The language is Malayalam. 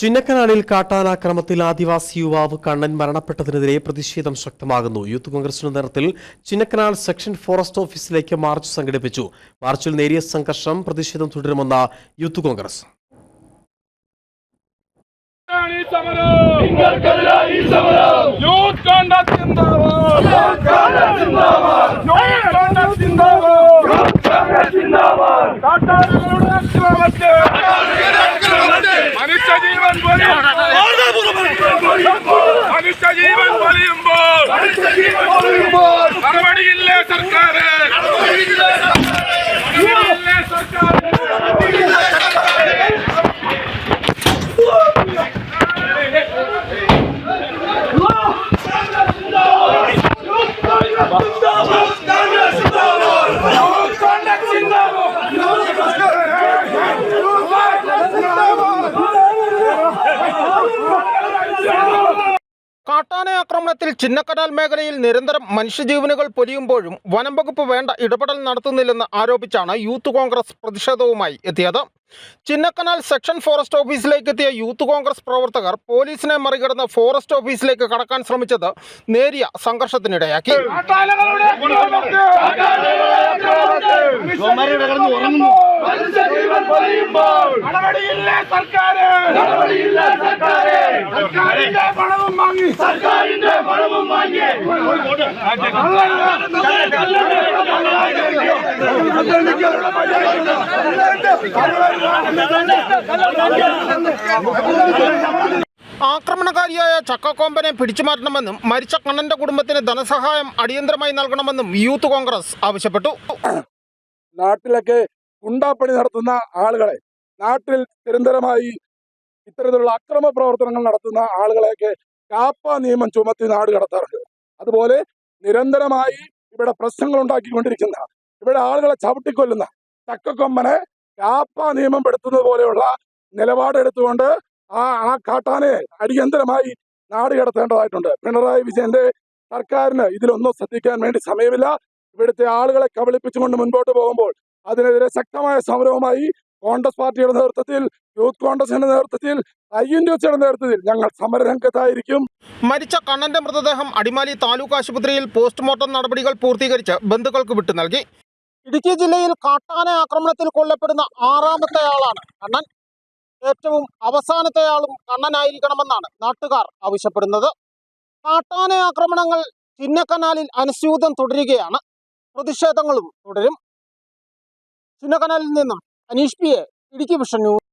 ചിന്നക്കനാലിൽ കാട്ടാനാക്രമത്തിൽ ആദിവാസി യുവാവ് കണ്ണൻ മരണപ്പെട്ടതിനെതിരെ പ്രതിഷേധം ശക്തമാകുന്നു. യൂത്ത് കോൺഗ്രസിന്റെ നേതൃത്വത്തിൽ ചിന്നക്കനാൽ സെക്ഷൻ ഫോറസ്റ്റ് ഓഫീസിലേക്ക് മാർച്ച് സംഘടിപ്പിച്ചു. മാർച്ചിൽ നേരിയ സംഘർഷം പ്രതിഷേധം തുടരുമെന്ന യൂത്ത് കോൺഗ്രസ്. യൂത്ത് জীবন বলে ആക്രമണത്തിൽ ചിന്നക്കനാൽ മേഖലയിൽ നിരന്തരം മനുഷ്യജീവനുകൾ പൊലിയുമ്പോഴും വനം വകുപ്പ് വേണ്ട ഇടപെടൽ നടത്തുന്നില്ലെന്ന് ആരോപിച്ചാണ് യൂത്ത് കോൺഗ്രസ് പ്രതിഷേധവുമായി എത്തിയത്. ചിന്നക്കനാൽ സെക്ഷൻ ഫോറസ്റ്റ് ഓഫീസിലേക്ക് എത്തിയ യൂത്ത് കോൺഗ്രസ് പ്രവർത്തകർ പോലീസിനെ മറികടന്ന് ഫോറസ്റ്റ് ഓഫീസിലേക്ക് കടക്കാൻ ശ്രമിച്ചത് നേരിയ സംഘർഷത്തിനിടയാക്കി. പൊലിയുമ്പോൾ നടപടിയില്ലേ സർക്കാർ നടപടിയില്ല സർക്കാർ സർക്കാരിന്റെ പണവും വാങ്ങി. സർക്കാരിന്റെ പണവും വാങ്ങി. ആക്രമണകാരിയായ ചക്കക്കോമ്പനെ പിടിച്ചുമാറ്റണമെന്നും മരിച്ച കണ്ണന്റെ കുടുംബത്തിന് ധനസഹായം അടിയന്തരമായി നൽകണമെന്നും യൂത്ത് കോൺഗ്രസ് ആവശ്യപ്പെട്ടു. നാട്ടിലൊക്കെ ഗുണ്ടാപ്പണി നടത്തുന്ന ആളുകളെ നാട്ടിൽ നിരന്തരമായി ഇത്തരത്തിലുള്ള അക്രമ പ്രവർത്തനങ്ങൾ നടത്തുന്ന ആളുകളെയൊക്കെ കാപ്പ നിയമം ചുമത്തി നാട് കടത്താറുണ്ട്. അതുപോലെ നിരന്തരമായി ഇവിടെ പ്രശ്നങ്ങൾ ഉണ്ടാക്കിക്കൊണ്ടിരിക്കുന്ന ഇവിടെ ആളുകളെ ചവിട്ടിക്കൊല്ലുന്ന ചക്കക്കൊമ്പനെ കാപ്പ നിയമം പെടുത്തുന്നത് പോലെയുള്ള നിലപാടെടുത്തുകൊണ്ട് ആ ആ കാട്ടാനെ അടിയന്തരമായി നാട് കടത്തേണ്ടതായിട്ടുണ്ട്. പിണറായി വിജയന്റെ സർക്കാരിന് ഇതിലൊന്നും ശ്രദ്ധിക്കാൻ വേണ്ടി സമയമില്ല. ഇവിടുത്തെ ആളുകളെ കബളിപ്പിച്ചുകൊണ്ട് മുൻപോട്ട് പോകുമ്പോൾ അതിനെതിരെ ശക്തമായ സമരവുമായി കോൺഗ്രസ് പാർട്ടിയുടെ നേതൃത്വത്തിൽ യൂത്ത് കോൺഗ്രസിന്റെ നേതൃത്വത്തിൽ ഐ എൻ നേതൃത്വത്തിൽ ഞങ്ങൾ സമരരംഗത്തായിരിക്കും. മരിച്ച കണ്ണന്റെ മൃതദേഹം അടിമാലി താലൂക്ക് ആശുപത്രിയിൽ പോസ്റ്റ്മോർട്ടം നടപടികൾ പൂർത്തീകരിച്ച് ബന്ധുക്കൾക്ക് വിട്ടു നൽകി. ഇടുക്കി ജില്ലയിൽ കാട്ടാന ആക്രമണത്തിൽ കൊല്ലപ്പെടുന്ന ആറാമത്തെ ആളാണ് കണ്ണൻ. ഏറ്റവും അവസാനത്തെ ആളും കണ്ണനായിരിക്കണമെന്നാണ് നാട്ടുകാർ ആവശ്യപ്പെടുന്നത്. കാട്ടാന ആക്രമണങ്ങൾ ചിന്നക്കനാലിൽ അനുസ്യൂതം തുടരുകയാണ്. പ്രതിഷേധങ്ങളും തുടരും. ചിന്നക്കനാലിൽ നിന്നും Aneesh P A Idukki vision news